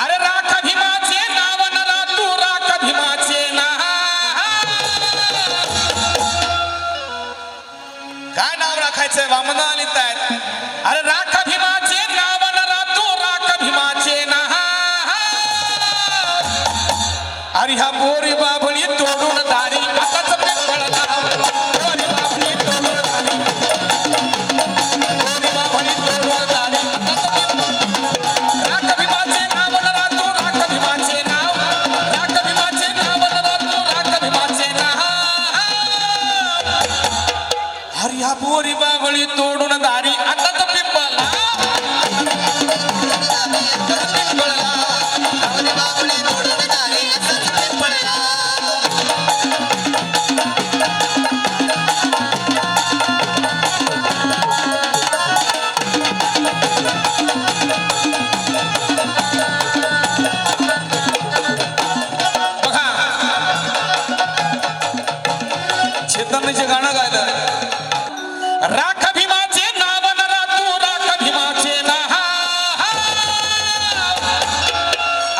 अरे राख भीमाचे नाव नरा तू राख भीमाचे नाव. काय नाव राखायचंय? वामना लिहित आहेत अरे राख भीमाचे नाव नरा तू राख भीमाचे नाव. अरे ह्या बोरी बाभळी तोडून राख भीमाचे नाव तू राख भीमाचे नाहा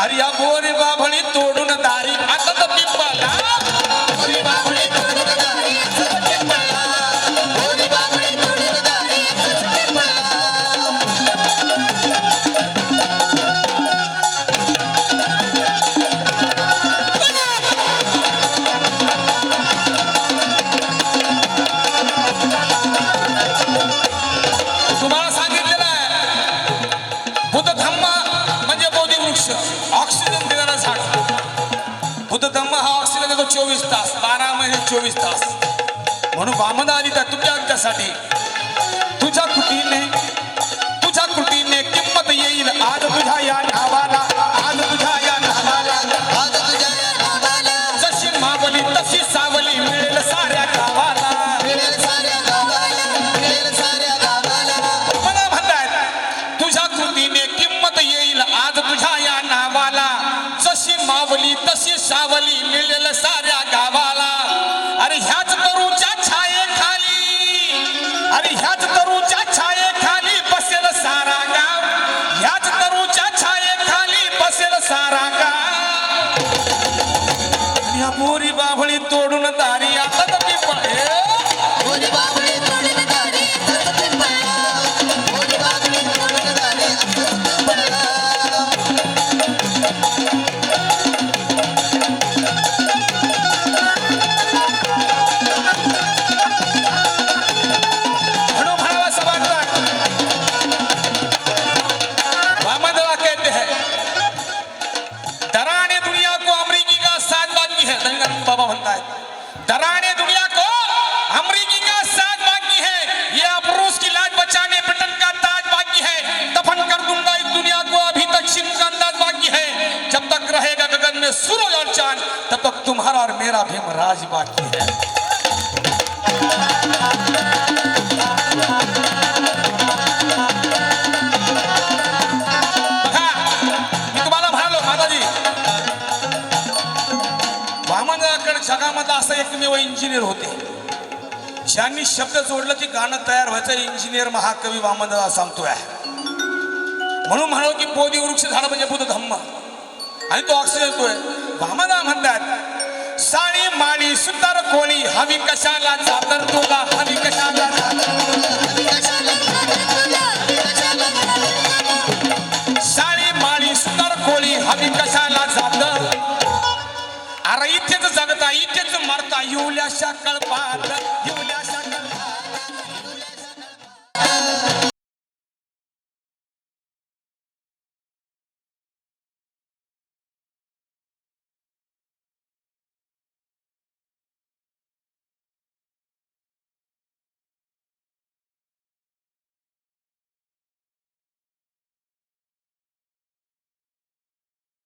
अरे या बोरी बाभळी तोडून दारी आता तर पिंपला आयुष्य ऑक्सिजन देणारा झाड. बुद्ध धम्म हा ऑक्सिजन देतो चोवीस तास बारा महिने चोवीस तास. म्हणून वामन आली त्या तुझ्या आमच्यासाठी. तुझ्या कुटीने आणि ह्याच तरूच्या छायेखाली बसेल सारा गाव ह्याच तरूच्या छायेखाली बसेल सारा गाव ह्या मोरी बाभळी तोडून दारी आता तर पाहे ए! मैंने सुनो और चांद तब तक तुम्हारा और मेरा भीम राज बाकी है। मी तुम्हाला म्हणालो माताजी। वामनाकडे जगामध्ये असं एकमेव इंजिनियर होते। ज्यांनी शब्द जोडलं की गाणं तयार व्हायचं इंजिनियर महाकवी वामनदादा सांगतोय. म्हणून म्हणालो की बोधी वृक्ष झाड म्हणजे बुद्ध धम्म आणि तो ऑक्सिजन देतोय वामना म्हणतात साळी माळी सुतार कोणी हवी कशाला जातर तुला हवी कशाला साळी माळी सुतार कोणी हवी कशाला जात अरे इथेच जगता इथेच मरता येऊल्याशा कळपात